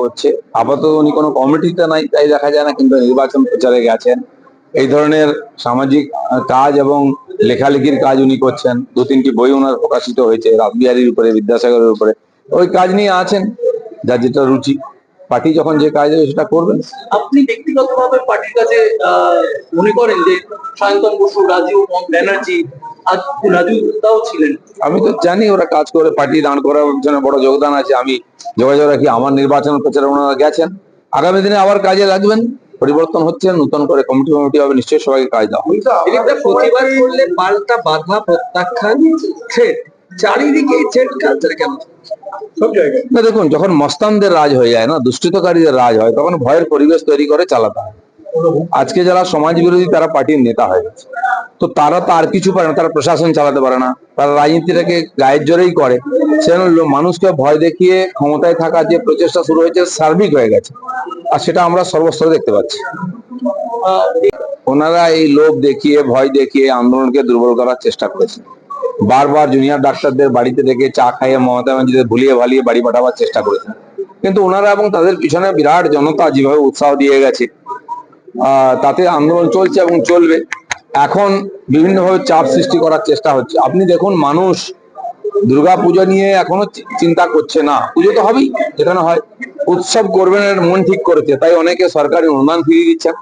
করছে। আপাতত উনি কোনো কমিটিতে নাই, তাই দেখা যায় না, কিন্তু নির্বাচন প্রচারে গেছেন। এই ধরনের সামাজিক কাজ এবং লেখালেখির কাজ উনি করছেন। দু তিনটি বই ওনার প্রকাশিত হয়েছে রাসবিহারীর উপরে, বিদ্যাসাগরের উপরে। ওই কাজ নিয়ে আছেন, যার যেটা রুচি। পার্টি যখন যে কাজ হবে সেটা করবেন। আপনি ব্যক্তিগতভাবে পার্টির কাছে মনে করেন যে সায়ন্তন বসু, রাজীব ব্যানার্জি আজ রাজু ছিলেন? আমি তো জানি ওরা কাজ করে পার্টি দাঁড় করার জন্য বড় যোগদান আছে। আমি যোগাযোগ রাখি আমার নির্বাচন প্রচারে ওনারা গেছেন। আগামী দিনে আবার কাজে লাগবেন পরিবর্তন হচ্ছে নতুন করে কমিটি কমিটি হবে নিশ্চয়ই সবাইকে কাজ দাও। দিলীপদা প্রতিবাদ করলে পাল্টা বাধা প্রত্যাখ্যান চারিদিকে থ্রেট কালচার কেন? না দেখুন যখন মস্তানদের রাজ হয়ে যায় না দুষ্কৃতকারীদের রাজ হয় তখন ভয়ের পরিবেশ তৈরি করে চালাতে হয়। আজকে যারা সমাজ বিরোধী তারা পার্টির নেতা হয়ে গেছে। তো তারা তো আর কিছু পারে না, তারা প্রশাসন চালাতে পারে না, তারা রাজনীতিটাকে গায়ের জোরেই করে। সেজন্য মানুষকে ভয় দেখিয়ে ক্ষমতায় থাকার যে প্রচেষ্টা শুরু হয়েছে সার্বিক হয়ে গেছে। আর সেটা আমরা সর্বস্তরে দেখতে পাচ্ছি। ওনারা এই লোভ দেখিয়ে, ভয় দেখিয়ে আন্দোলনকে দুর্বল করার চেষ্টা করেছে। বারবার জুনিয়র ডাক্তারদের বাড়িতে থেকে চা খাইয়ে মমতা ব্যানার্জিদের ভুলিয়ে ভালিয়ে বাড়ি পাঠাবার চেষ্টা করেছেন কিন্তু ওনারা এবং তাদের পিছনে বিরাট জনতা যেভাবে উৎসাহ দিয়ে গেছে তাতে আন্দোলন চলছে এবং চলবে। এখন বিভিন্নভাবে চাপ সৃষ্টি করার চেষ্টা হচ্ছে। আপনি দেখুন, মানুষ দুর্গা পুজো নিয়ে এখনও চিন্তা করছে না। পুজো তো হবেই, যেখানে হয়, উৎসব করবেন এর মন ঠিক করেছে। তাই অনেকে সরকারি অনুদান ফিরিয়ে দিচ্ছেন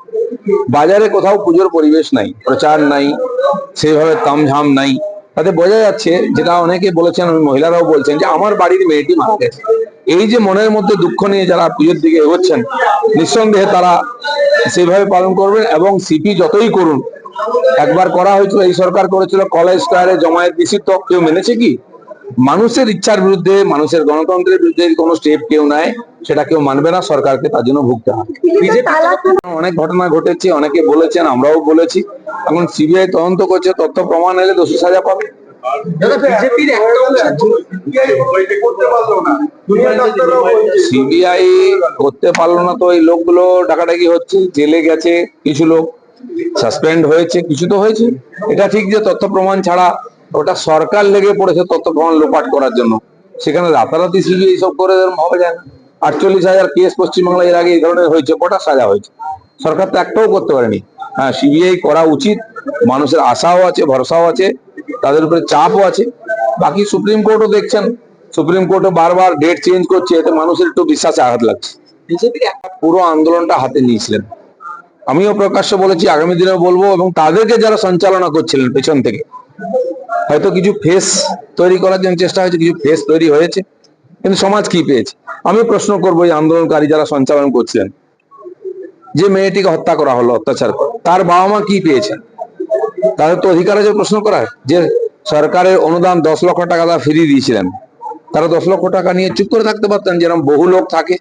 বাজারে কোথাও পুজোর পরিবেশ নাই, প্রচার নাই, সেইভাবে তামঝাম নাই। তাতে বোঝা যাচ্ছে, যেটা অনেকে বলেছেন মহিলারাও বলছেন, যে আমার বাড়ির মেয়েটি মারা গেছে। এই যে মনের মধ্যে দুঃখ নিয়ে যারা পুজোর দিকে এগোচ্ছেন নিঃসন্দেহে তারা সেইভাবে পালন করবেন এবং সিপি যতই করুন একবার করা হয়েছিল এই সরকার করেছিল কলেজ স্কোয়ারে জমায়েত নিষিদ্ধ কেউ মেনেছে কি? মানুষের ইচ্ছার বিরুদ্ধে মানুষের গণতন্ত্রের বিরুদ্ধে কোনো স্টেপ কেউ নেয় সেটা কেউ মানবে না সরকারকে তার জন্য ভুগতে হবে। অনেক ঘটনা ঘটেছে অনেকে বলেছেন আমরাও বলেছি। এখন সিবিআই তদন্ত করছে তথ্য প্রমাণ এলে দোষী সাজা পাবে। বিজেপির একটা অংশ সিবিআই করতে পারল না তো এই লোকগুলো ডাকাডাকি হচ্ছে জেলে গেছে কিছু লোক। সাসপেন্ড হয়েছে কিছু তো হয়েছে। এটা ঠিক যে তথ্য প্রমাণ ছাড়া ওটা সরকার লেগে পড়েছে তথ্য প্রমাণ লোপাট করার জন্য। সেখানে রাতারাতি সিবিআই সব করে হবে যায় না। আটচল্লিশ হাজার কেস পশ্চিমবাংলায় এর আগে এই ধরনের হয়েছে কটা সাজা হয়েছে। সরকার তো একটাও করতে পারেনি। হ্যাঁ সিবিআই করা উচিত মানুষের আশাও আছে ভরসাও আছে। তাদের উপরে চাপও আছে। বাকি সুপ্রিম কোর্টও দেখছেন। সুপ্রিম কোর্টও বারবার ডেট চেঞ্জ করছে এতে মানুষের একটু বিশ্বাসে আঘাত লাগছে। একটা পুরো আন্দোলনটা হাতে নিয়েছিলেন। আমিও প্রকাশ্যে বলেছি আগামী দিনে বলব এবং তাদেরকে যারা সঞ্চালনা করছিলেন পেছন থেকে হয়তো কিছু ফেস তৈরি করার জন্য চেষ্টা হয়েছে কিছু ফেস তৈরি হয়েছে কিন্তু সমাজ কি পেয়েছে? আমি প্রশ্ন করব এই আন্দোলনকারী যারা সঞ্চালন করছিলেন যে মেয়েটিকে হত্যা করা হলো অত্যাচার করে তার বাবা মা কি পেয়েছেন তাদের তো অধিকার আছে প্রশ্ন করার, যে সরকারের অনুদান দশ লক্ষ টাকা তারা ফিরিয়ে দিয়েছিলেন। তারা দশ লক্ষ টাকা নিয়ে চুপ করে থাকতে পারতেন, যেরকম বহু লোক থাকে।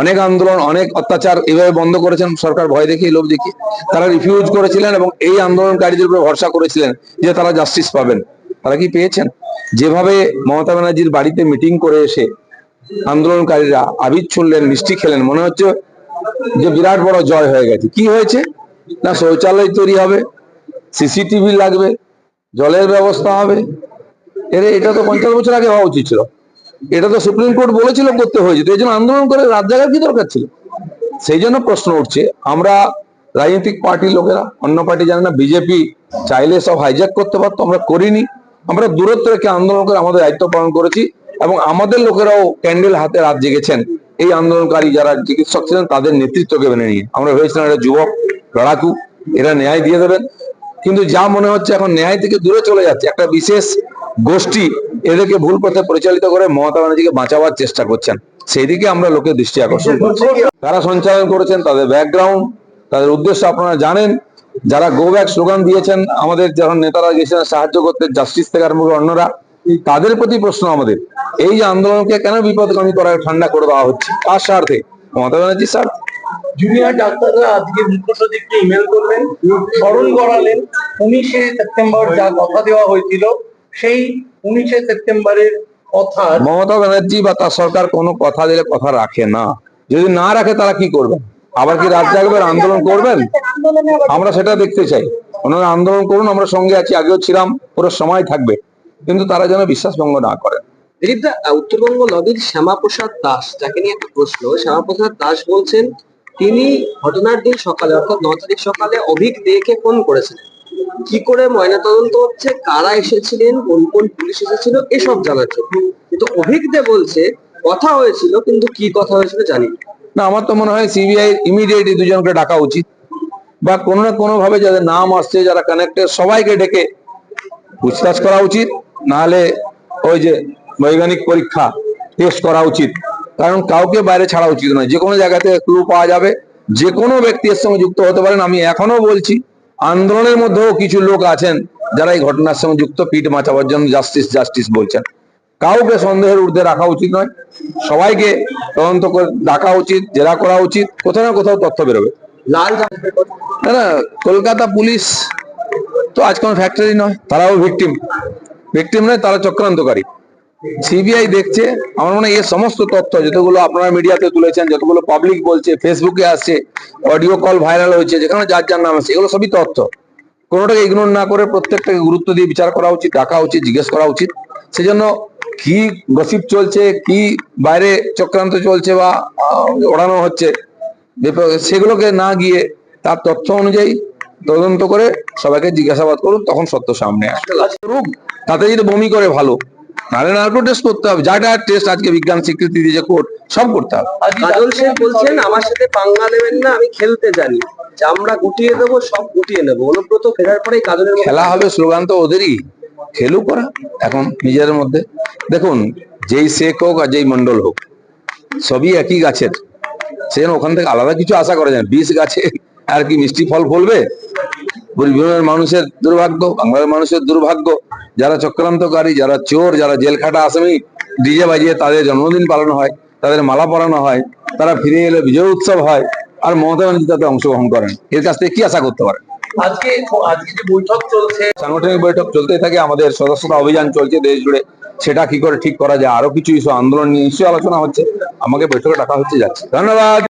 অনেক আন্দোলন, অনেক অত্যাচার এভাবে বন্ধ করেছেন, সরকার ভয় দেখিয়ে লোভ দেখিয়ে। তারা রিফিউজ করেছিলেন এবং এই আন্দোলনকারীদের উপরে ভরসা করেছিলেন যে তারা জাস্টিস পাবেন। তারা কি পেয়েছেন? যেভাবে মমতা ব্যানার্জির বাড়িতে মিটিং করে এসে আন্দোলনকারীরা আবির ছুড়লেন, মিষ্টি খেলেন, মনে হচ্ছে যে বিরাট বড় জয় হয়ে গেছে। কি হয়েছে? না শৌচালয় তৈরি হবে সিসিটিভি লাগবে, জলের ব্যবস্থা হবে। এরে, এটা তো পঞ্চাশ বছর আগে হওয়া উচিত ছিল। এটা তো সুপ্রিম কোর্ট বলেছিল করতে হয়েছে। এই জন্য আন্দোলন করে রাত জায়গার কি দরকার ছিল? সেই জন্য প্রশ্ন উঠছে, আমরা রাজনৈতিক পার্টির লোকেরা, অন্য পার্টি জানে না, বিজেপি চাইলে সব হাইজ্যাক করতে পারতো, আমরা করিনি। আমরা দূরত্ব রেখে আন্দোলন করে আমাদের দায়িত্ব পালন করেছি এবং আমাদের লোকেরাও ক্যান্ডেল হাতে রাত জেগেছেন। এই আন্দোলনকারী যারা চিকিৎসক ছিলেন, তাদের নেতৃত্বকে মেনে নিয়ে। আমরা ভেবেছিলাম এটা যুবক, লড়াকু, এরা ন্যায় দিয়ে দেবেন। কিন্তু যা মনে হচ্ছে এখন ন্যায় থেকে দূরে চলে যাচ্ছে একটা বিশেষ গোষ্ঠী এদেরকে ভুল পথে পরিচালিত করে মমতা ব্যানার্জিকে বাঁচাবার চেষ্টা করছেন। সেই দিকে আমরা লোকের দৃষ্টি আকর্ষণ করছি। তারা সঞ্চালন করেছেন তাদের ব্যাকগ্রাউন্ড তাদের উদ্দেশ্য আপনারা জানেন। যারা গো ব্যাক স্লোগান দিয়েছেন আমাদের যখন নেতারা গেছেন সাহায্য করতে জাস্টিস থেকে আরম্ভ করে অন্যরা তাদের প্রতি প্রশ্ন আমাদের এই যে আন্দোলনকে কেন বিপদগামী করার ঠান্ডা করে দেওয়া হচ্ছে? কার স্বার্থে? মমতা ব্যানার্জির স্বার্থে। জুনিয়র ডাক্তাররা আজকে মুখ্য সচিবকে ইমেল করলেন স্মরণ করালেন উনিশে সেপ্টেম্বর যা কথা দেওয়া হয়েছিল সেই উনিশে সেপ্টেম্বরের কথা মমতা ব্যানার্জি বা তার সরকার কোনো কথা দিলে কথা রাখে না। যদি না রাখে তারা কি করবেন আবার কি রাত জাগবেন আন্দোলন করবেন? আমরা সেটা দেখতে চাই। ওনারা আন্দোলন করুন আমরা সঙ্গে আছি আগেও ছিলাম পুরো সময় থাকবে। কিন্তু তারা যেন বিশ্বাস ভঙ্গ না করেন আহ, উত্তরবঙ্গ লবির শ্যামাপ্রসাদ দাস যাকে নিয়ে একটা প্রশ্ন শ্যামাপ্রসাদ দাস বলছেন তিনি ঘটনার দিন সকালে, অর্থাৎ ন তারিখ সকালে অভিক দেকে ফোন করেছেন কি করে ময়নাতদন্ত হচ্ছে, কারা এসেছিলেন, কোন কোন পুলিশ এসেছিল, এসব জানার জন্য। কিন্তু অভিক দে বলছে, কথা হয়েছিল, কিন্তু কি কথা হয়েছিল জানি না। আমার তো মনে হয় সিবিআই ইমিডিয়েট দুজনকে ডাকা উচিত। বা কোনো না কোনো ভাবে যাদের নাম আসছে, যারা কানেক্টেড সবাইকে ডেকে পুছতাছ করা উচিত। নাহলে ওই যে বৈজ্ঞানিক পরীক্ষা টেস্ট করা উচিত। কারণ কাউকে বাইরে ছাড়া উচিত নয়। যে কোনো জায়গাতে ক্লু পাওয়া যাবে। যে কোনো ব্যক্তি এর সঙ্গে যুক্ত হতে পারেন। আমি এখনও বলছি আন্দোলনের মধ্যেও কিছু লোক আছেন যারা এই ঘটনার সঙ্গে যুক্ত পিঠ মাচাবার জন্য জাস্টিস জাস্টিস বলছেন। কাউকে সন্দেহের ঊর্ধ্বে রাখা উচিত নয়। সবাইকে তদন্ত করে ডাকা উচিত জেরা করা উচিত। কোথাও না কোথাও তথ্য বেরোবে। লাল না না কলকাতা পুলিশ তো আজ কোনো ফ্যাক্টরি নয় তারাও ভিকটিম ভিকটিম নয় তারা চক্রান্তকারী। সিবিআই দেখছে আমার মনে হয় এর সমস্ত তথ্য যতগুলো আপনারা মিডিয়াতে তুলেছেন যতগুলো পাবলিক বলছে ফেসবুকে আসছে অডিও কল ভাইরাল হয়েছে যেখানে যার যার নাম আছে এগুলো সবই তথ্য। কোনোটাকে ইগনোর না করে প্রত্যেকটাকে গুরুত্ব দিয়ে বিচার করা উচিত রাখা উচিত জিজ্ঞেস করা উচিত। সেজন্য কি গসিপ চলছে কি বাইরে চক্রান্ত চলছে বা ওড়ানো হচ্ছে সেগুলোকে না গিয়ে তার তথ্য অনুযায়ী তদন্ত করে সবাইকে জিজ্ঞাসাবাদ করুন তখন সত্য সামনে আসবে। করুক, তাতে যদি বমি করে ভালো নাহলে নার্কো টেস্ট করতে হবে। যাটা টেস্ট আজকে বিজ্ঞান স্বীকৃতি দিয়েছে কোর্ট সব করতে হবে। কাজল শেখ বলছেন আমার সাথে পাঙ্গা নেবেন না আমি খেলতে জানি। চামড়া গুটিয়ে দেবো সব গুটিয়ে নেব। অনুব্রত ফেরার পরেই কাজলের খেলা হবে স্লোগান তো ওদেরই। খেলুক করা এখন নিজের মধ্যে। দেখুন যেই শেখ হোক আর যেই মন্ডল হোক সবই একই গাছের। সেজন্য ওখান থেকে আলাদা কিছু আশা করা যায় না। বিষ গাছে আর কি মিষ্টি ফল ফলবে? পরিবারের মানুষের দুর্ভাগ্য বাংলার মানুষের দুর্ভাগ্য যারা চক্রান্তকারী যারা চোর যারা জেল খাটা আসামি ডিজে বাজিয়ে তাদের জন্মদিন পালন হয় তাদের মালা পরানো হয় তারা ফিরে এলে বিজয় উৎসব হয় আর মমতা ব্যানার্জি তাতে অংশগ্রহণ করেন। এর কাছ থেকে কি আশা করতে পারে আজকে আজকে যে বৈঠক চলছে সাংগঠনিক বৈঠক চলতেই থাকে আমাদের সদস্যতা অভিযান চলছে দেশ জুড়ে। সেটা কি করে ঠিক করা যায় আরও কিছু ইস্যু আন্দোলন নিয়ে ইস্যু আলোচনা হচ্ছে আমাকে বৈঠকে ডাকা হচ্ছে যাচ্ছে। ধন্যবাদ।